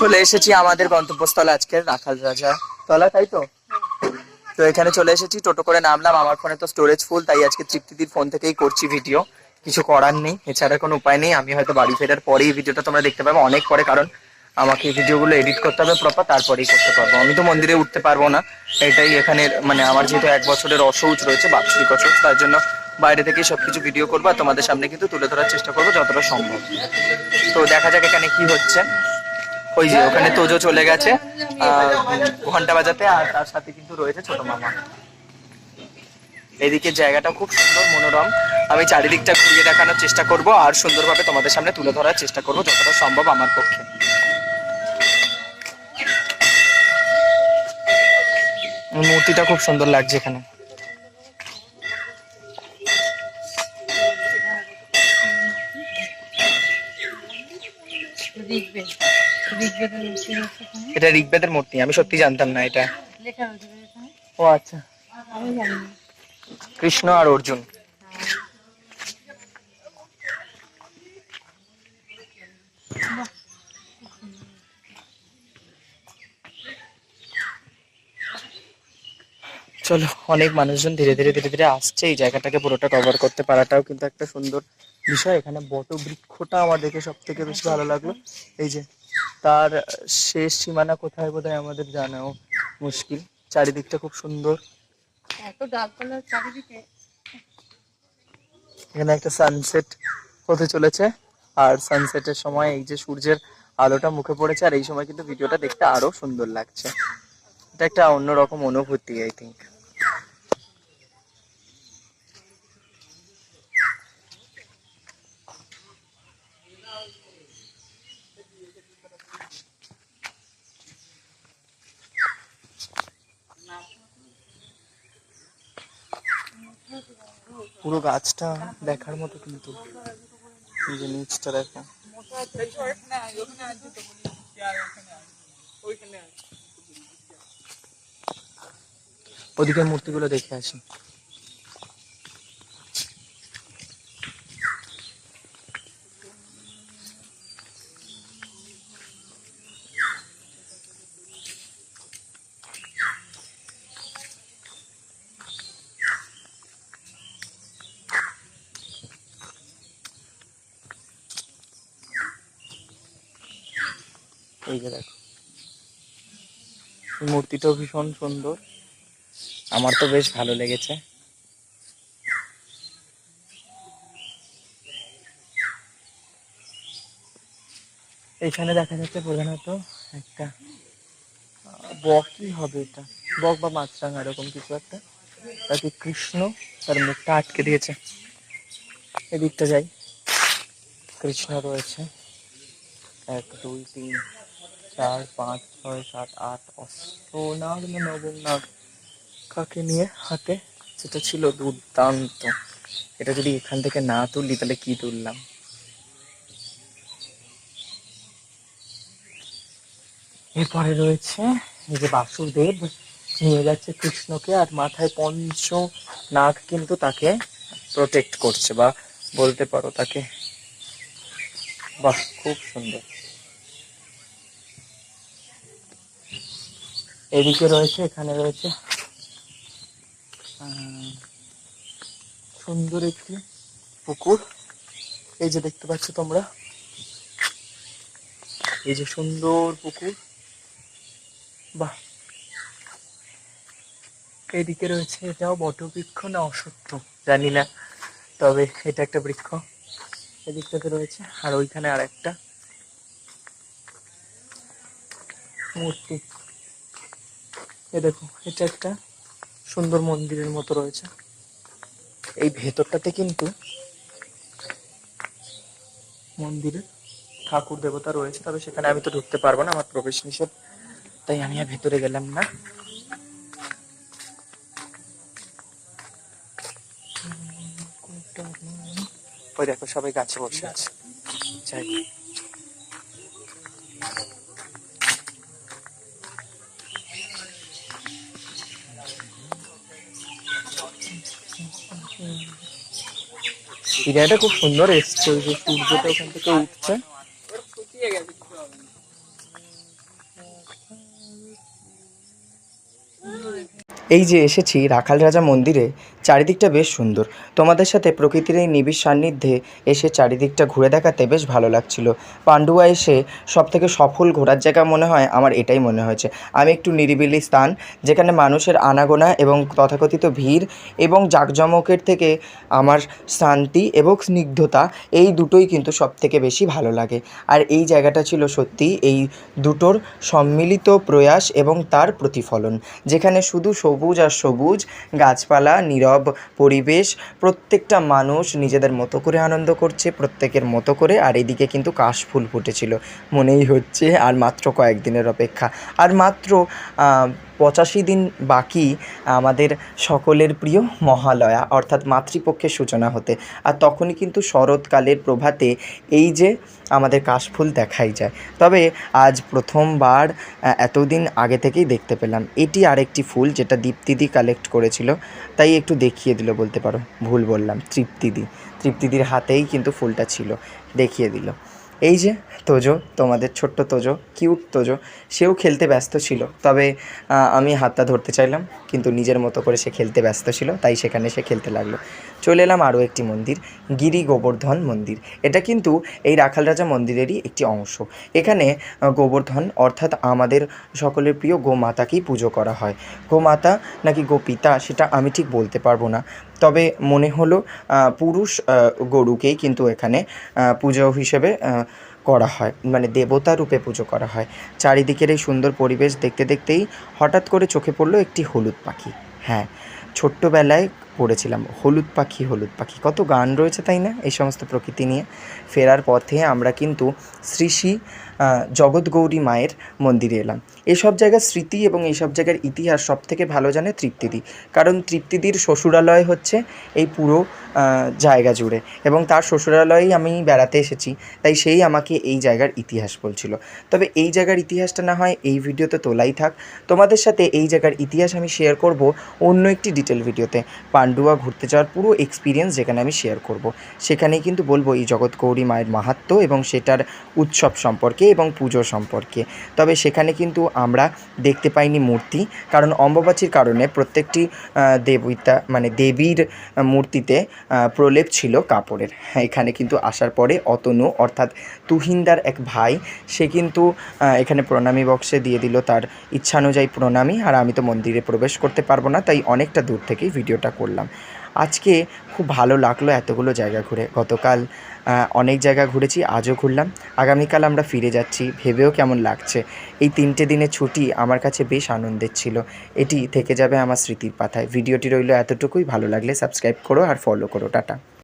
চলে এসেছি। আমাদের গন্তব্যস্থলে আজকের রাখাল রাজা তলা তাই তো? তো এখানে চলে এসেছি টোটো করে নামলাম। আমার ফোনে তো স্টোরেজ ফুল তাই আজকে তৃপ্তিদির ফোন থেকেই করছি ভিডিও কিছু করার নেই এছাড়া কোনো উপায় নেই। আমি হয়তো বাড়ি ফেরার পরেই ভিডিওটা তোমরা দেখতে পাবে। অনেক পরে কারণ আমাকে এই ভিডিওগুলো এডিট করতে হবে প্রপার তারপরেই করতে পারব। আমি তো মন্দিরে উঠতে পারব না। এটাই এখানে মানে আমার যেহেতু এক বছরের অসৌচ রয়েছে বাৎসরিক অসৌচ তার জন্য বাইরে থেকেই সবকিছু ভিডিও করব। আর তোমাদের সামনে কিন্তু তুলে ধরার চেষ্টা করব যতটা সম্ভব। তো দেখা যাক এখানে কি হচ্ছে। ওই যে ওখানে তোজো চলে গেছে ঘণ্টা বাজাতে, আর তার সাথে কিন্তু রয়েছে ছোট মামা। এদিকে জায়গাটা খুব সুন্দর, মনোরম। আমি চারিদিকটা ঘুরিয়ে দেখানোর চেষ্টা করব, আর সুন্দরভাবে তোমাদের সামনে তুলে ধরার চেষ্টা করব, যতটা সম্ভব আমার পক্ষে। মূর্তিটা খুব সুন্দর লাগছে এখানে। এটা ঋগ্বেদের মূর্তি আমি সত্যি জানতাম না এটা। ও আচ্ছা। কৃষ্ণ আর অর্জুন। চলো অনেক মানুষজন ধীরে ধীরে ধীরে ধীরে আসছে। এই জায়গাটাকে পুরোটা কভার করতে পারাটাও কিন্তু একটা সুন্দর বিষয়। এখানে বট বৃক্ষটা আমার দেখে সব থেকে বেশি ভালো লাগল। এই যে তার শেষ সীমানা কোথায় বোধহয় আমাদের জানাও মুশকিল। চারিদিকটা খুব সুন্দর। এত ডালপালার চারিদিকে। এখানে একটা সানসেট হতে চলেছে। আর সানসেটের সময় এই যে সূর্যের আলোটা মুখে পড়েছে আর এই সময় কিন্তু ভিডিওটা দেখতে আরও সুন্দর লাগছে। এটা একটা অন্যরকম অনুভূতি আই থিঙ্ক পুরো গাছটা দেখার মতো কিন্তু নিচটা দেখো ওদিকে মূর্তিগুলো দেখে আসি। এই যে দেখো। মূর্তিটাও ভীষণ সুন্দর। আমার তো বেশ ভালো লেগেছে। এখানে দেখা যাচ্ছে প্রধানত একটা বকই হবে এটা। বক বা মাছরাঙা এরকম কিছু একটা। তাকে কৃষ্ণ, তার মুখটা আটকে দিয়েছে। এদিকটা যাই। কৃষ্ণ রয়েছে। এক, দুই, তিন চার, পাঁচ, ছয়, সাত, আট, অষ্টনাগ না নবম নাগ? কাকে নিয়ে হাতে? সেটা ছিল দুর্দান্ত। এটা যদি এখান থেকে না তুললি, তাহলে কি তুললাম? এরপরে রয়েছে এই যে বাসুদেব নিয়ে যাচ্ছে কৃষ্ণকে আর মাথায় পঞ্চ নাগ কিন্তু তাকে প্রোটেক্ট করছে, বা বলতে পারো তাকে, বাহ, খুব সুন্দর। এদিকে রয়েছে, এখানে রয়েছে। সুন্দর একটি পুকুর। এই যে দেখতে পাচ্ছ তোমরা। এই যে সুন্দর পুকুর। বাহ। এদিকে রয়েছে এটাও বটবৃক্ষ না অসত্য, জানি না। তবে এটা একটা বৃক্ষ। এদিকটাতে রয়েছে, আর ওইখানে আর একটা মূর্তি। এ দেখো, এটা একটা সুন্দর মন্দিরের মতো রয়েছে। এই ভেতরটাতে কিন্তু মন্দিরে ঠাকুর দেবতা রয়েছে, তবে সেখানে আমি তো ঢুকতে পারব না, আমার প্রবেশ নিষেধ, তাই আমি আর ভেতরে গেলাম না। ওই দেখো, সবাই গাছে বসে আছে। যাই। এরিয়াটা খুব সুন্দর এসছে, ওই যে সূর্যটা ওখান থেকে উঠছে। এই যে এসেছি রাখাল রাজা মন্দিরে চারিদিকটা বেশ সুন্দর। তোমাদের সাথে প্রকৃতির এই নিবিড় সান্নিধ্যে এসে চারিদিকটা ঘুরে দেখাতে বেশ ভালো লাগছিল। পান্ডুয়া এসে সব থেকে সফল ঘোরার জায়গা মনে হয় আমার এটাই মনে হয়েছে। আমি একটু নিরিবিলি স্থান, যেখানে মানুষের আনাগোনা এবং তথাকথিত ভিড় এবং জাঁকজমকের থেকে আমার শান্তি এবং স্নিগ্ধতা, এই দুটোই কিন্তু সব থেকে বেশি ভালো লাগে। আর এই জায়গাটা ছিল সত্যি এই দুটোর সম্মিলিত প্রয়াস এবং তার প্রতিফলন, যেখানে শুধু সবুজ আর সবুজ গাছপালা, নীরব পরিবেশ, প্রত্যেকটা মানুষ নিজেদের মতো করে আনন্দ করছে, প্রত্যেকের মতো করে, আর এদিকে কিন্তু কাশফুল ফুটেছিল। মনেই হচ্ছে আর মাত্র কয়েকদিনের অপেক্ষা। আর মাত্র পঁচাশি দিন বাকি আমাদের সকলের প্রিয় মহালয়া, অর্থাৎ মাতৃপক্ষের সূচনা হতে। আর তখনই কিন্তু শরৎকালের প্রভাতে এই যে আমাদের কাশফুল দেখাই যায়। তবে আজ প্রথমবার এতদিন আগে থেকেই দেখতে পেলাম। এটি আরেকটি ফুল যেটা দীপ্তিদি কালেক্ট করেছিল। তাই একটু দেখিয়ে দিল বলতে পারো। ভুল বললাম, তৃপ্তিদি। তৃপ্তিদির হাতেই কিন্তু ফুলটা ছিল। দেখিয়ে দিল। এই যে তোজো, তোমাদের ছোট্ট তোজো কিউট তোজো, সেও খেলতে ব্যস্ত ছিল। তবে আমি হাতটা ধরতে চাইলাম, কিন্তু নিজের মতো করে সে খেলতে ব্যস্ত ছিল, তাই সেখানে সে খেলতে লাগল। চলে এলাম আরও একটি মন্দির, গিরি গোবর্ধন মন্দির। এটা কিন্তু এই রাখাল রাজা মন্দিরেরই একটি অংশ। এখানে গোবর্ধন অর্থাৎ আমাদের সকলের প্রিয় গোমাতাকেই পুজো করা হয়। গোমাতা নাকি গোপিতা, সেটা আমি ঠিক বলতে পারব না। তবে মনে হলো পুরুষ গরুকেই কিন্তু এখানে পুজো হিসেবে করা হয়। মানে দেবতা রূপে পুজো করা হয়। চারিদিকের এই সুন্দর পরিবেশ দেখতে দেখতেই হঠাৎ করে চোখে পড়ল একটি হলুদ পাখি। হ্যাঁ ছোট্টবেলায় পড়েছিলাম, হলুদ পাখি হলুদ পাখি। কত গান রয়েছে তাই না? এই সমস্ত প্রকৃতি নিয়ে। ফেরার পথে আমরা কিন্তু শ্রী শ্রী জগৎগৌরী মায়ের মন্দিরে এলাম। এসব জায়গার স্মৃতি এবং এইসব জায়গার ইতিহাস সব থেকে ভালো জানে তৃপ্তিদি। কারণ তৃপ্তিদির শ্বশুরালয় হচ্ছে এই পুরো জায়গা জুড়ে। এবং তার শ্বশুরালয়েই আমি বেড়াতে এসেছি, তাই সেই আমাকে এই জায়গার ইতিহাস বলছিল। তবে এই জায়গার ইতিহাসটা না হয় এই ভিডিওতে তোলাই থাক। তোমাদের সাথে এই জায়গার ইতিহাস আমি শেয়ার করব অন্য একটি ডিটেল ভিডিওতে পান্ডুয়া ঘুরতে যাওয়ার পুরো এক্সপিরিয়েন্স যেখানে আমি শেয়ার করব। সেখানেই কিন্তু বলব এই জগৎ গৌরী মায়ের মাহাত্ম্য এবং সেটার উৎসব সম্পর্কে এবং পুজো সম্পর্কে। তবে সেখানে কিন্তু আমরা দেখতে পাইনি মূর্তি, কারণ অম্বুবাচীর কারণে প্রত্যেকটি দেবতা মানে দেবীর মূর্তিতে প্রলেপ ছিল কাপড়ের। এখানে কিন্তু আসার পরে অতনু, অর্থাৎ তুহিনদার এক ভাই, সে কিন্তু এখানে প্রণামী বক্সে দিয়ে দিল তার ইচ্ছানুযায়ী প্রণামী। আর আমি তো মন্দিরে প্রবেশ করতে পারব না, তাই অনেকটা দূর থেকেই ভিডিওটা করলাম। আজকে খুব ভালো লাগল এতগুলো জায়গা ঘুরে। গতকাল অনেক জায়গা ঘুরেছি, আজও ঘুরলাম। আগামীকাল আমরা ফিরে যাচ্ছি। ভেবেও কেমন লাগছে? এই তিনটে দিনের ছুটি আমার কাছে বেশ আনন্দের ছিল। এটি থেকে যাবে আমার স্মৃতির পাথায় ভিডিওটি রইল এতটুকুই। ভালো লাগলে সাবস্ক্রাইব করো আর ফলো করো। টাটা।